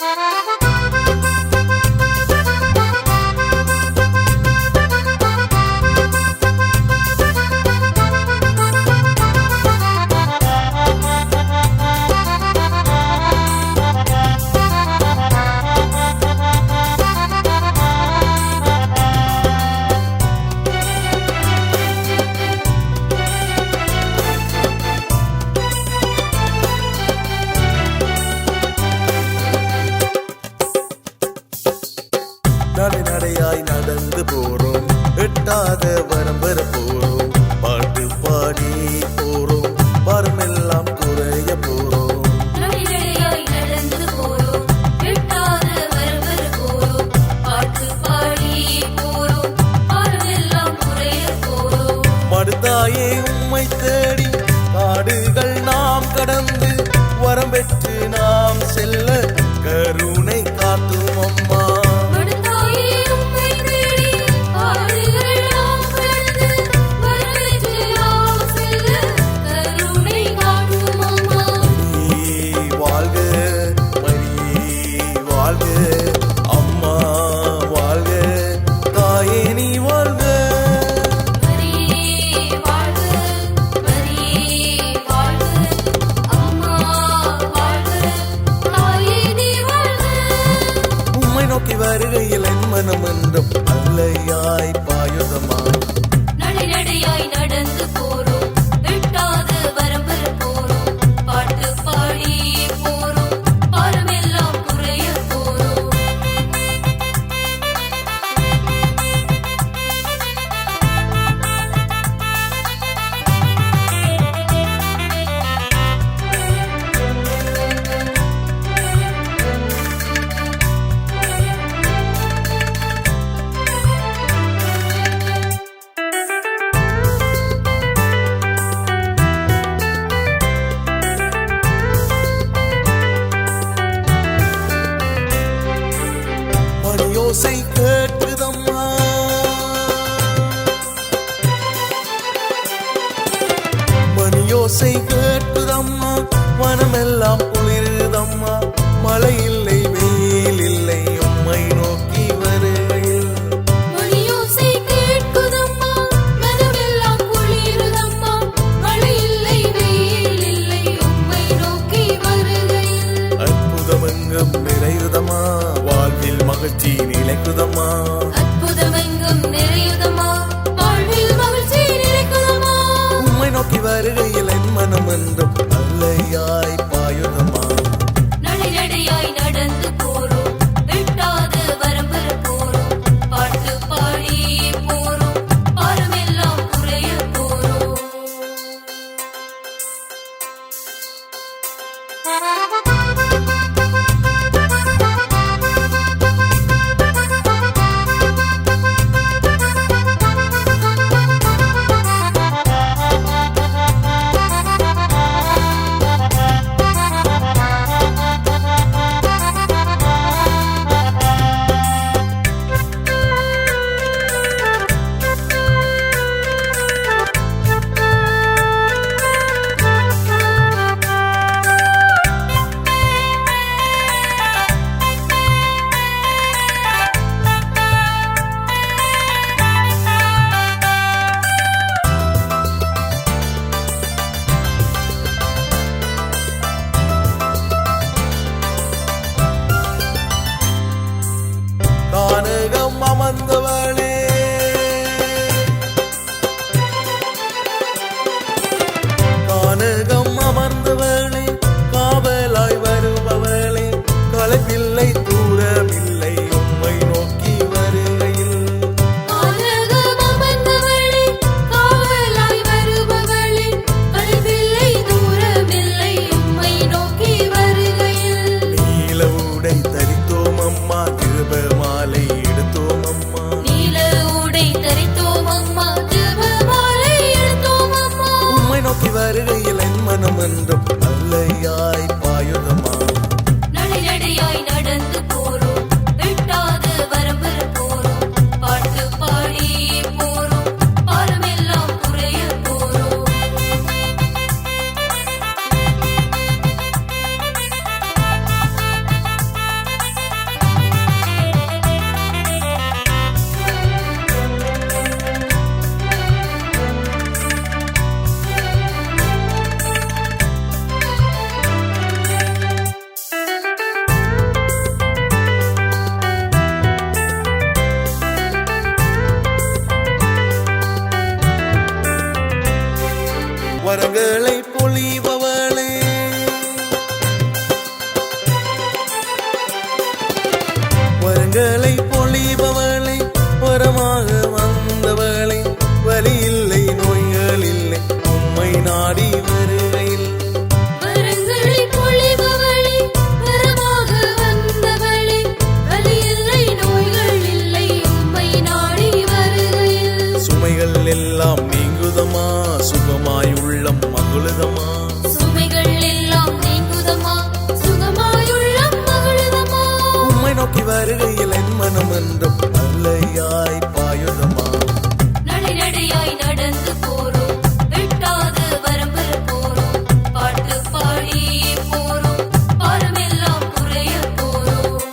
Ha ha ha! பாதையாய் நடந்து போறோம். எட்டாத வரம்பெற போறோம். பாட்டு பாடி போறோம். வரமெல்லாம் குறைய போறோம். மடுத்தாயே ஓசை கேட்டுதம்மா மணியோசை கேட்டுதம்மா வனமெல்லாம் என்றும் அல்லையார் என்றும் அல்லையாய் பாயுதமா? நடையாய் நடந்து போறோம். வெட்டாத வரம்பு போறோம். பாட்டு பாடி போறோம். பாரமெல்லாம் குறைய போறோம்.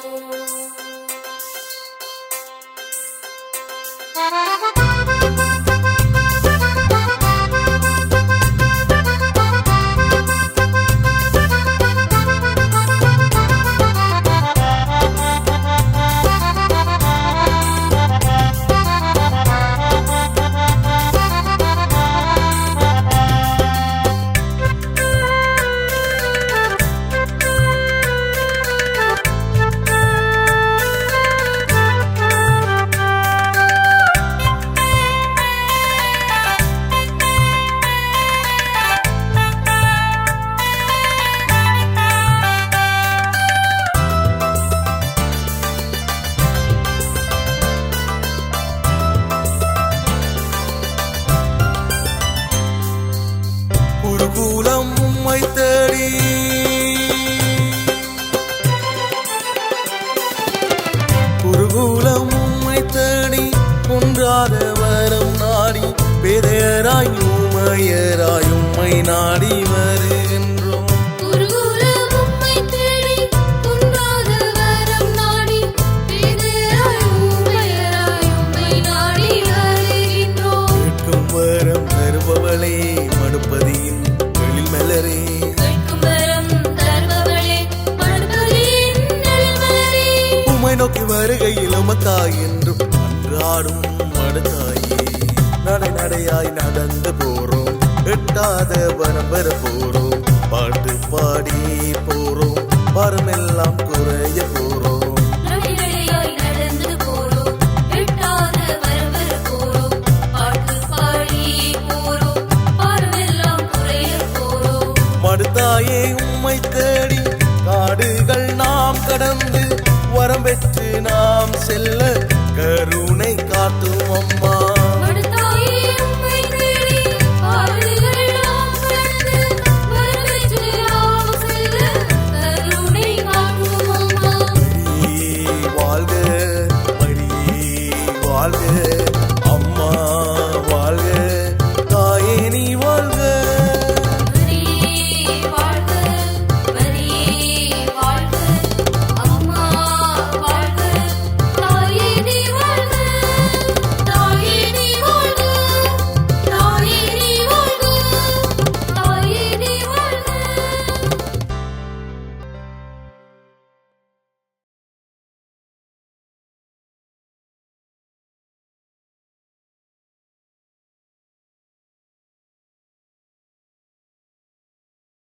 குருகுலம் உம்மை தேடி குன்றாத வரம் நாடி பெரியராய் உமையராய் உம்மை நாடி வரு உமக்காய் என்றும் அன்றாடும் மடுத்தாயே நடை நடையாய் நடந்து போறோம். எட்டாத வனம் வர போறோம். பாட்டு பாடி போறோம். வரமெல்லாம் குறைய hacerlo